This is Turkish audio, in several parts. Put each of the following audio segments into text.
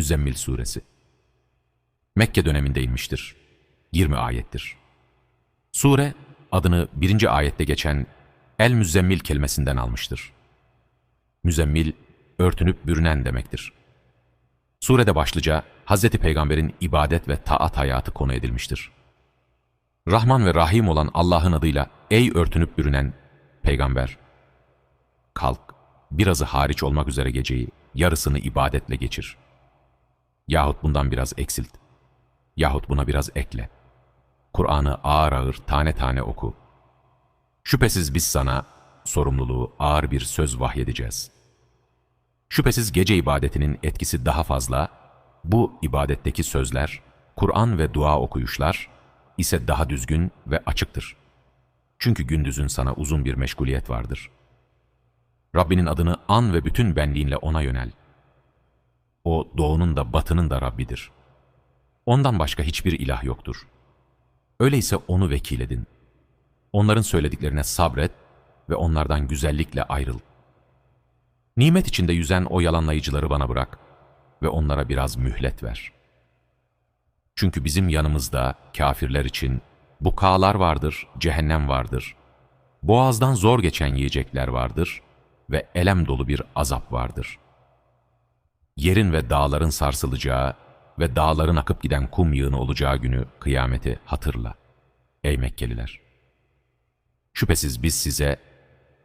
Müzzemmil Suresi Mekke döneminde inmiştir. 20 ayettir. Sure, adını birinci ayette geçen El Müzzemmil kelimesinden almıştır. Müzzemmil, örtünüp bürünen demektir. Surede başlıca Hz. Peygamber'in ibadet ve taat hayatı konu edilmiştir. Rahman ve Rahim olan Allah'ın adıyla ey örtünüp bürünen Peygamber, kalk, birazı hariç olmak üzere geceyi, yarısını ibadetle geçir. Yahut bundan biraz eksilt. Yahut buna biraz ekle. Kur'an'ı ağır ağır, tane tane oku. Şüphesiz biz sana sorumluluğu ağır bir söz vahyedeceğiz. Şüphesiz gece ibadetinin etkisi daha fazla, bu ibadetteki sözler, Kur'an ve dua okuyuşlar ise daha düzgün ve açıktır. Çünkü gündüzün sana uzun bir meşguliyet vardır. Rabbinin adını an ve bütün benliğinle ona yönel. O doğunun da batının da Rabbidir. Ondan başka hiçbir ilah yoktur. Öyleyse onu vekil edin. Onların söylediklerine sabret ve onlardan güzellikle ayrıl. Nimet içinde yüzen o yalanlayıcıları bana bırak ve onlara biraz mühlet ver. Çünkü bizim yanımızda kafirler için bukalar vardır, cehennem vardır. Boğazdan zor geçen yiyecekler vardır ve elem dolu bir azap vardır. Yerin ve dağların sarsılacağı ve dağların akıp giden kum yığını olacağı günü kıyameti hatırla. Ey Mekkeliler! Şüphesiz biz size,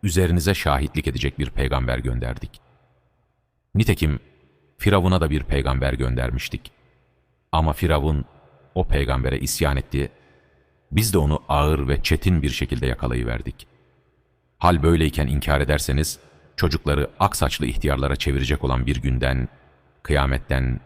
üzerinize şahitlik edecek bir peygamber gönderdik. Nitekim Firavun'a da bir peygamber göndermiştik. Ama Firavun o peygambere isyan etti, biz de onu ağır ve çetin bir şekilde yakalayıverdik. Hal böyleyken inkar ederseniz, çocukları aksaçlı ihtiyarlara çevirecek olan bir günden, kıyametten